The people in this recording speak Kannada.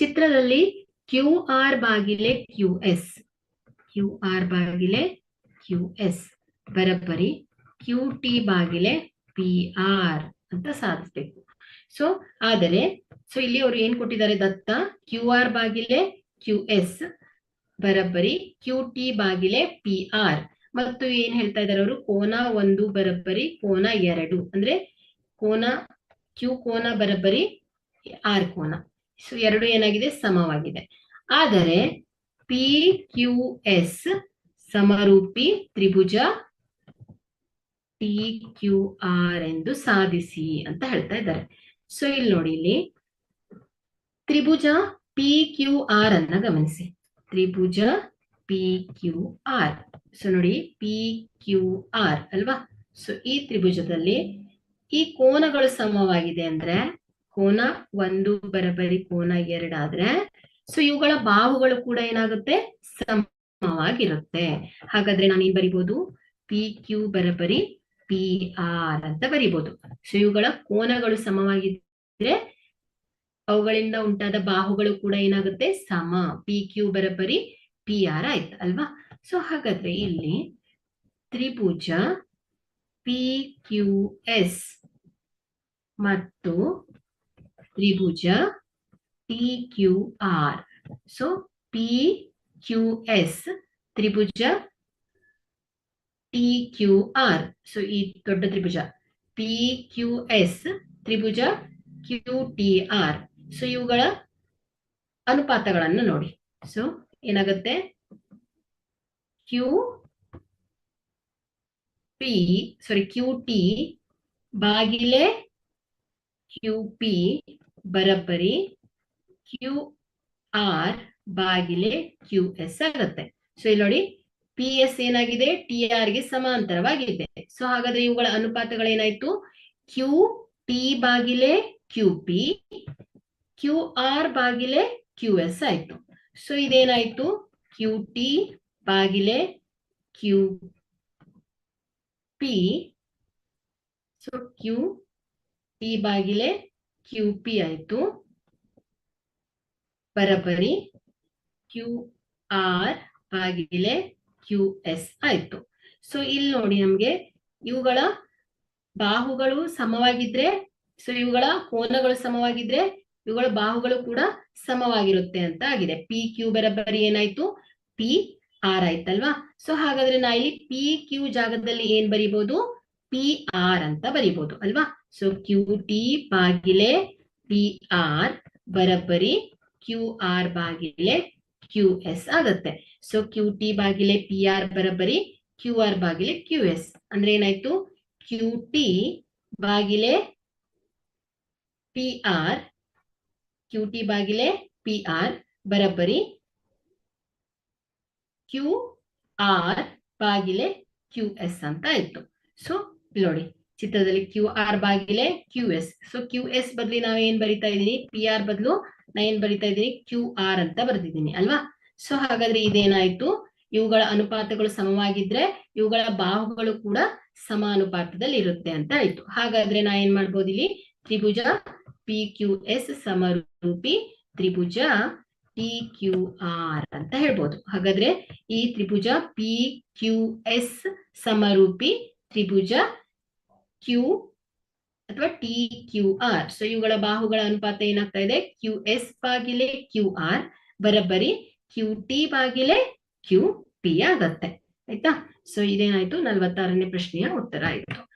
ಚಿತ್ರದಲ್ಲಿ ಕ್ಯೂ ಆರ್ ಬಾಗಿಲೆ ಕ್ಯೂ ಎಸ್. ಕ್ಯೂ ಆರ್ ಬಾಗಿಲೆ ಕ್ಯೂ ಎಸ್. ಬರಬ್ಬರಿ, ಕ್ಯೂ ಟಿ ಬಾಗಿಲೆ ಪಿ ಆರ್ ಅಂತ ಸಾಧಿಸ್ಬೇಕು. ಸೊ ಆದರೆ ಸೊ ಇಲ್ಲಿ ಅವರು ಏನ್ ಕೊಟ್ಟಿದ್ದಾರೆ ದತ್ತ? ಕ್ಯೂ ಆರ್ ಬಾಗಿಲೆ ಕ್ಯೂ ಎಸ್. ಬರಬ್ಬರಿ, ಕ್ಯೂ ಟಿ ಬಾಗಿಲೆ ಪಿ ಆರ್. ಮತ್ತು ಏನ್ ಹೇಳ್ತಾ ಇದ್ದಾರೆ ಅವರು? ಕೋನ ಒಂದು ಬರಬ್ಬರಿ, ಕೋನ ಎರಡು. ಅಂದ್ರೆ, ಕೋನ, ಕ್ಯೂ ಕೋನ, ಬರಬ್ಬರಿ, ಆರ್ ಕೋನ. ಸೊ ಎರಡು ಏನಾಗಿದೆ? ಸಮವಾಗಿದೆ. ಆದರೆ ಪಿ ಕ್ಯೂ ಎಸ್ ಸಮರೂಪಿ ತ್ರಿಭುಜ ಟಿ ಕ್ಯೂ ಆರ್ ಎಂದು ಸಾಧಿಸಿ ಅಂತ ಹೇಳ್ತಾ ಇದ್ದಾರೆ. ಸೊ ಇಲ್ಲಿ ನೋಡಿ, ಇಲ್ಲಿ ತ್ರಿಭುಜ ಪಿ ಕ್ಯೂ ಆರ್ ಅನ್ನ ಗಮನಿಸಿ. ತ್ರಿಭುಜ ಪಿ ಕ್ಯೂ ಆರ್ ಸೊ ನೋಡಿ ಪಿ ಕ್ಯೂ ಆರ್ ಅಲ್ವಾ? ಸೊ ಈ ತ್ರಿಭುಜದಲ್ಲಿ ಈ ಕೋನಗಳು ಸಮವಾಗಿದೆ ಅಂದ್ರೆ ಕೋನ ಒಂದು ಬರಬರಿ ಕೋನ ಎರಡಾದ್ರೆ ಸೊ ಇವುಗಳ ಬಾಹುಗಳು ಕೂಡ ಏನಾಗುತ್ತೆ? ಸಮವಾಗಿರುತ್ತೆ. ಹಾಗಾದ್ರೆ ನಾನು ಏನ್ ಬರಿಬಹುದು ಪಿ ಕ್ಯೂ ಬರಬರಿ ಪಿ ಆರ್ ಅಂತ ಬರಿಬಹುದು ಸೊ ಇವುಗಳ ಕೋನಗಳು ಸಮವಾಗಿದ್ರೆ ಅವುಗಳಿಂದ ಉಂಟಾದ ಬಾಹುಗಳು ಕೂಡ ಏನಾಗುತ್ತೆ? ಸಮ. ಪಿ ಕ್ಯೂ ಬರಬರಿ ಪಿ ಆರ್ ಆಯ್ತು, ಅಲ್ವಾ? ಸೊ ಹಾಗಾದ್ರೆ ಇಲ್ಲಿ ತ್ರಿಭುಜ ಪಿ ಕ್ಯೂ ಎಸ್ ಮತ್ತು ತ್ರಿಭುಜ T Q R so P Q S ತ್ರಿಭುಜ ಟಿ ಕ್ಯೂ ಆರ್ ಸೊ ಈ ದೊಡ್ಡ ತ್ರಿಭುಜ. ಪಿ ಕ್ಯೂ ಎಸ್ ತ್ರಿಭುಜ ಕ್ಯೂ ಟಿ ಆರ್ ಸೊ ಇವುಗಳ ಅನುಪಾತಗಳನ್ನು ನೋಡಿ. ಸೊ ಏನಾಗುತ್ತೆ? Q P sorry Q T ಬಾಗಿಲೆ P ಬರಬ್ಬರಿ ಕ್ಯೂ ಆರ್ ಬಾಗಿಲೆ ಕ್ಯೂ ಎಸ್ ಆಗುತ್ತೆ. ಸೊ ಇಲ್ಲಿ ನೋಡಿ ಪಿ ಎಸ್ ಏನಾಗಿದೆ? ಟಿ ಆರ್ಗೆ ಸಮಾಂತರವಾಗಿದೆ. ಸೊ ಹಾಗಾದ್ರೆ ಇವುಗಳ ಅನುಪಾತಗಳೇನಾಯ್ತು? ಕ್ಯೂ ಟಿ ಬಾಗಿಲೆ ಕ್ಯೂ ಪಿ ಕ್ಯೂ ಆರ್ ಬಾಗಿಲೆ ಕ್ಯೂ ಎಸ್ ಆಯ್ತು. ಸೊ ಇದೇನಾಯ್ತು? Q T ಬಾಗಿಲೆ Q P so Q T ಬಾಗಿಲೆ Q P ಆಯ್ತು. ಬರಬರಿ. ಕ್ಯೂ ಆರ್ ಬಾಗಿಲೆ ಕ್ಯೂ ಎಸ್ ಆಯ್ತು. ಸೊ ಇಲ್ಲಿ ನೋಡಿ ನಮ್ಗೆ ಇವುಗಳ ಬಾಹುಗಳು ಸಮವಾಗಿದ್ರೆ ಸೊ ಇವುಗಳ ಕೋನಗಳು ಸಮವಾಗಿದ್ರೆ, ಇವುಗಳ ಬಾಹುಗಳು ಕೂಡ ಸಮವಾಗಿರುತ್ತೆ ಅಂತ ಆಗಿದೆ. ಪಿ ಕ್ಯೂ ಬರಬರಿ ಏನಾಯ್ತು? ಪಿ ಆರ್ ಆಯ್ತಲ್ವಾ? ಸೊ ಹಾಗಾದ್ರೆ ನಾ ಇಲ್ಲಿ ಪಿ ಕ್ಯೂ ಜಾಗದಲ್ಲಿ ಏನ್ ಬರಿಬಹುದು ಪಿ ಆರ್ ಅಂತ ಬರಿಬಹುದು ಅಲ್ವಾ? ಸೊ ಕ್ಯೂ ಟಿ ಬಾಗಿಲೆ ಪಿ ಆರ್ ಬರಬ್ಬರಿ ಕ್ಯೂ ಆರ್ ಬಾಗಿಲೆ ಕ್ಯೂ ಎಸ್ ಆಗತ್ತೆ. ಸೊ ಕ್ಯೂ ಟಿ ಬಾಗಿಲೆ ಪಿ ಆರ್ ಬರಬ್ಬರಿ ಕ್ಯೂ ಆರ್ ಬಾಗಿಲೆ ಕ್ಯೂ ಎಸ್ ಅಂದ್ರೆ ಏನಾಯ್ತು? ಕ್ಯೂ ಟಿ ಬಾಗಿಲೆ ಪಿ ಆರ್ ಕ್ಯೂ ಟಿ ಬಾಗಿಲೆ ಪಿ ಆರ್ ಬರಬ್ಬರಿ ಕ್ಯೂ ಆರ್ ಬಾಗಿಲೆ ಕ್ಯೂ ಎಸ್ ಅಂತ ಆಯ್ತು. ಸೊ ನೋಡಿ, ಚಿತ್ರದಲ್ಲಿ Q R ಬಾಗಿಲೆ Q S so Q S ಬದಲಿ ನಾವ್ ಏನ್ ಬರಿತಾ ಇದೀನಿ ಪಿ ಆರ್ ಬದಲು ನಾ ಏನ್ ಬರಿತಾ ಇದ್ದೀನಿ? ಕ್ಯೂ ಆರ್ ಅಂತ ಬರ್ದಿದ್ದೀನಿ, ಅಲ್ವಾ? ಸೊ ಹಾಗಾದ್ರೆ ಇದೇನಾಯ್ತು? ಇವುಗಳ ಅನುಪಾತಗಳು ಸಮವಾಗಿದ್ರೆ ಇವುಗಳ ಬಾಹುಗಳು ಕೂಡ ಸಮಾನುಪಾತದಲ್ಲಿ ಇರುತ್ತೆ ಅಂತ ಆಯ್ತು. ಹಾಗಾದ್ರೆ ನಾ ಏನ್ ಮಾಡ್ಬೋದು ಇಲ್ಲಿ? ತ್ರಿಭುಜ ಪಿ ಕ್ಯೂ ಎಸ್ ಸಮರೂಪಿ ತ್ರಿಭುಜ ಪಿ ಕ್ಯೂ ಆರ್ ಅಂತ ಹೇಳ್ಬೋದು. ಹಾಗಾದ್ರೆ ಈ ತ್ರಿಭುಜ ಪಿ ಕ್ಯೂ ಎಸ್ ಸಮರೂಪಿ ತ್ರಿಭುಜ ಕ್ಯೂ ಅಥವಾ ಟಿ ಕ್ಯೂ ಆರ್ ಸೊ ಇವುಗಳ ಬಾಹುಗಳ ಅನುಪಾತ ಏನಾಗ್ತಾ ಇದೆ? ಕ್ಯೂ ಎಸ್ ಬಾಗಿಲೆ ಕ್ಯೂ ಆರ್ ಬರಬ್ಬರಿ ಕ್ಯೂ ಟಿ ಬಾಗಿಲೆ ಕ್ಯೂ ಪಿ ಆಗತ್ತೆ. ಆಯ್ತಾ? ಸೊ ಇದೇನಾಯ್ತು? ನಲ್ವತ್ತಾರನೇ ಪ್ರಶ್ನೆಯ ಉತ್ತರ ಆಯ್ತು.